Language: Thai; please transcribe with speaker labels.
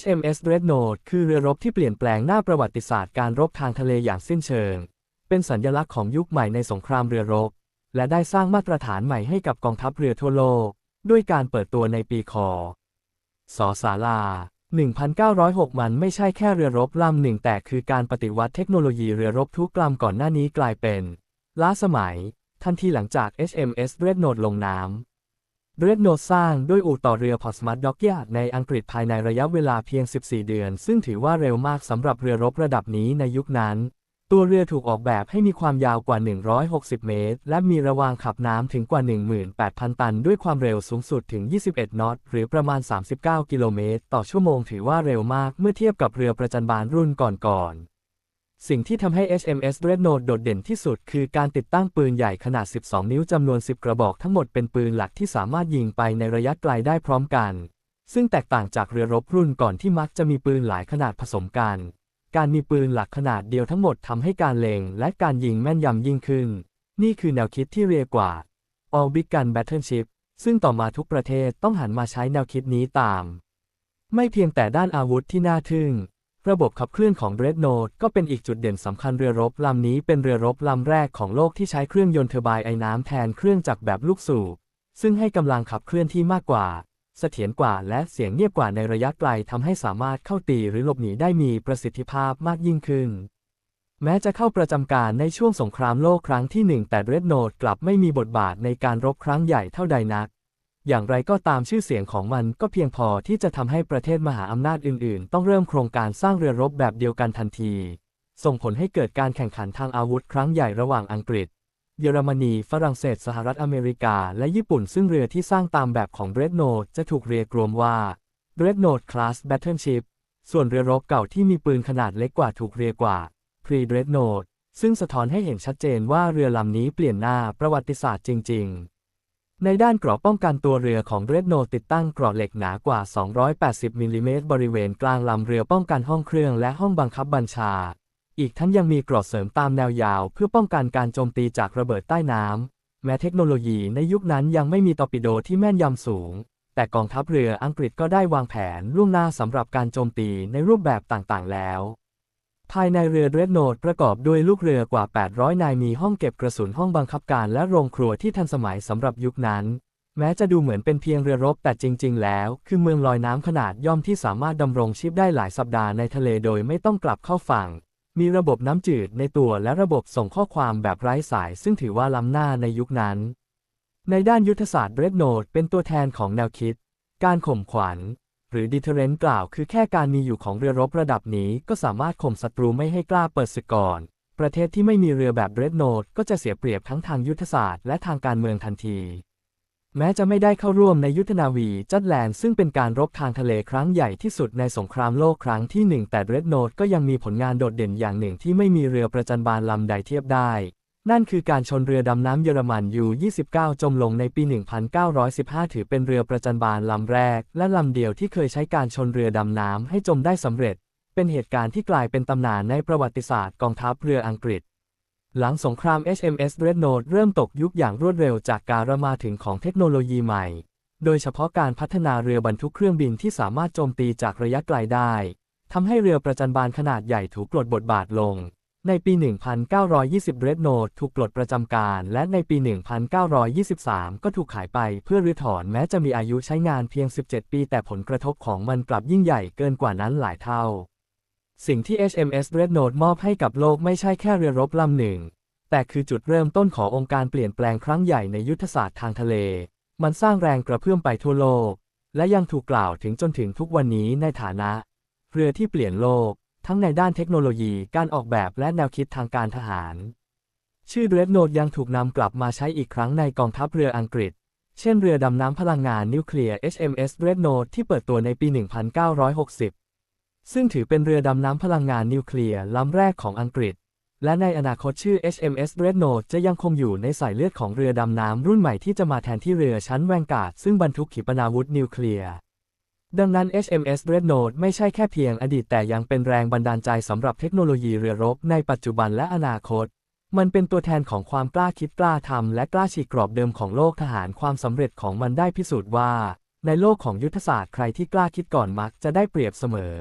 Speaker 1: HMS Dreadnought คือเรือรบที่เปลี่ยนแปลงหน้าประวัติศาสตร์การรบทางทะเลอย่างสิ้นเชิง เป็นสัญลักษณ์ของยุคใหม่ในสงครามเรือรบ และได้สร้างมาตรฐานใหม่ให้กับกองทัพเรือทั่วโลก ด้วยการเปิดตัวในปีคศศาลา 1906 มันไม่ใช่แค่เรือรบลำหนึ่งแต่คือการปฏิวัติเทคโนโลยีเรือรบทุกลำก่อนหน้านี้กลายเป็น ล้าสมัย ทันทีหลังจาก HMS Dreadnought ลงน้ำ Dreadnought สร้างด้วยอู่ต่อเรือพอสมัตด็อกยาดในอังกฤษภายในระยะเวลาเพียง 14 เดือน ซึ่งถือว่าเร็วมากสำหรับเรือรบระดับนี้ในยุคนั้น ตัวเรือถูกออกแบบให้มีความยาวกว่า 160 เมตร และมีระวางขับน้ำถึงกว่า 18,000 ตัน ด้วยความเร็วสูงสุดถึง 21 นอต หรือประมาณ 39 กิโลเมตร ต่อชั่วโมงถือว่าเร็วมากเมื่อเทียบกับเรือประจันบานรุ่นก่อนๆ สิ่งที่ทำให้ HMS Dreadnought โดดเด่นที่สุด คือการติดตั้งปืนใหญ่ขนาด 12 นิ้วจำนวน 10 กระบอกทั้งหมดเป็นปืนหลักที่สามารถยิงไปในระยะไกลได้พร้อมกัน ซึ่งแตกต่างจากเรือรบรุ่นก่อนที่มักจะมีปืนหลายขนาดผสมกัน การมีปืนหลักขนาดเดียวทั้งหมดทำให้การเล็งและการยิงแม่นยำยิ่งขึ้น นี่คือแนวคิดที่เรียกว่า All Big Gun Battleship ซึ่งต่อมาทุกประเทศต้องหันมาใช้แนวคิดนี้ตาม ไม่เพียงแต่ด้านอาวุธที่น่าทึ่ง ระบบขับเคลื่อนของ Dreadnought ก็เป็นอีกจุดเด่นสำคัญเรือรบลำนี้เป็นเรือรบลำแรกของโลกที่ใช้เครื่องยนต์เทอร์ไบน์ไอ้น้ำแทนเครื่องจักรแบบลูกสูบ ซึ่งให้กำลังขับเคลื่อนที่มากกว่า เสถียรกว่าและเสียงเงียบกว่าในระยะไกลทำให้สามารถเข้าตีหรือหลบหนีได้มีประสิทธิภาพมากยิ่งขึ้น แม้จะเข้าประจำการในช่วงสงครามโลกครั้งที่หนึ่งแต่ Dreadnought กลับไม่มีบทบาทในการรบครั้งใหญ่เท่าใดนัก อย่างไรก็ตามชื่อเสียงของมันก็เพียงพอที่จะทำให้ประเทศมหาอำนาจอื่นๆ ต้องเริ่มโครงการสร้างเรือรบแบบเดียวกันทันที ส่งผลให้เกิดการแข่งขันทางอาวุธครั้งใหญ่ระหว่างอังกฤษ เยอรมนี ฝรั่งเศส สหรัฐอเมริกา และญี่ปุ่นซึ่งเรือที่สร้างตามแบบของ Dreadnought จะถูกเรียกรวมว่า Dreadnought Class Battleship ส่วนเรือรบเก่าที่มีปืนขนาดเล็กกว่าถูกเรียกว่า Pre-Dreadnought ซึ่งสะท้อนให้เห็นชัดเจนว่าเรือลำนี้เปลี่ยนหน้าประวัติศาสตร์จริง ๆ ในด้านเกราะป้องกันตัวเรือของ Dreadnought ติดตั้งเกราะเหล็กหนากว่า 280 มิลลิเมตรบริเวณกลางลำเรือป้องกันห้องเครื่องและห้องบังคับบัญชา อีกทั้งยังมีเกราะเสริมตามแนวยาว เพื่อป้องกันการโจมตีจากระเบิดใต้น้ำ แม้เทคโนโลยีในยุคนั้นยังไม่มีตอร์ปิโดที่แม่นยำสูง แต่กองทัพเรืออังกฤษก็ได้วางแผนล่วงหน้าสำหรับการโจมตีในรูปแบบต่างๆ แล้ว ภายในเรือ Dreadnought ประกอบด้วยลูกเรือกว่า 800 นายมีห้องเก็บกระสุนห้องบังคับการและโรงครัวที่ทันสมัยสำหรับยุคนั้น แม้จะดูเหมือนเป็นเพียงเรือรบแต่จริง ๆ แล้ว คือเมืองลอยน้ำขนาดย่อมที่สามารถดำรงชีพได้หลายสัปดาห์ในทะเลโดยไม่ต้องกลับเข้าฝั่ง มีระบบน้ำจืดในตัวและระบบส่งข้อความแบบไร้สาย ซึ่งถือว่าล้ำหน้าในยุคนั้น ในด้านยุทธศาสตร์ Dreadnought เป็นตัวแทนของแนวคิด การข่มขวัญ หรือ deterrent กล่าวคือแค่การมีอยู่ของเรือรบระดับนี้ ก็สามารถข่มศัตรูไม่ให้กล้าเปิดศึกก่อน ประเทศที่ไม่มีเรือแบบ Dreadnought ก็จะเสียเปรียบทั้งทางยุทธศาสตร์และทางการเมืองทันที แม้จะไม่ได้เข้าร่วมในยุทธนาวีจัดแลนด์ซึ่งเป็นการรบทางทะเลครั้งใหญ่ที่สุดในสงครามโลกครั้งที่หนึ่งแต่ Dreadnought ก็ยังมีผลงานโดดเด่นอย่างหนึ่งที่ไม่มีเรือประจันบานลำใดเทียบได้ นั่นคือการชนเรือดำน้ำเยอรมันยู29 จมลงในปี 1915 ถือเป็นเรือประจันบานลำแรก และลำเดียวที่เคยใช้การชนเรือดำน้ำให้จมได้สำเร็จ เป็นเหตุการณ์ที่กลายเป็นตำนานในประวัติศาสตร์กองทัพเรืออังกฤษ หลังสงคราม HMS Dreadnought เริ่มตกยุคอย่างรวดเร็วจากการมาถึงของเทคโนโลยีใหม่ โดยเฉพาะการพัฒนาเรือบรรทุกเครื่องบินที่สามารถโจมตีจากระยะไกลได้ทำให้เรือประจันบานขนาดใหญ่ถูกปลดบทบาทลง ในปี 1920 Dreadnought ถูกปลดประจำการ และในปี 1923 ก็ถูกขายไปเพื่อรื้อถอนแม้จะมีอายุใช้งานเพียง 17 ปี แต่ผลกระทบของมันกลับยิ่งใหญ่เกินกว่านั้นหลายเท่า สิ่งที่ HMS Rednod มอบให้กับโลกไม่ใช่แค่เรือรบลำหนึ่ง แต่คือจุดเริ่มต้นขององค์การเปลี่ยนแปลงครั้งใหญ่ในยุทธศาสตร์ทางทะเล มันสร้างแรงกระเพื่อมไปทั่วโลก และยังถูกกล่าวถึงจนถึงทุกวันนี้ในฐานะ เรือที่เปลี่ยนโลก ทั้งในด้านเทคโนโลยีการออกแบบและแนวคิดทางการทหาร ชื่อ Dreadnought ยังถูกนำกลับมาใช้อีกครั้งในกองทัพเรืออังกฤษ เช่นเรือดำน้ำพลังงานนิวเคลียร์ HMS Dreadnought ที่เปิดตัวในปี 1960 ซึ่งถือเป็นเรือดำน้ำพลังงานนิวเคลียร์ลำแรกของอังกฤษ และในอนาคตชื่อ HMS Dreadnought จะยังคงอยู่ในสายเลือดของเรือดำน้ำรุ่นใหม่ที่จะมาแทนที่เรือชั้นแวงการ์ดซึ่งบรรทุกขีปนาวุธนิวเคลียร์ ดังนั้น HMS Dreadnought ไม่ใช่แค่เพียงอดีตแต่ยังเป็นแรงบันดาลใจสำหรับเทคโนโลยีเรือรบในปัจจุบันและอนาคต มันเป็นตัวแทนของความกล้าคิดกล้าทำและกล้าฉีกกรอบเดิมของโลกทหารความสำเร็จของมันได้พิสูจน์ว่า ในโลกของยุทธศาสตร์ใครที่กล้าคิดก่อนมักจะได้เปรียบเสมอ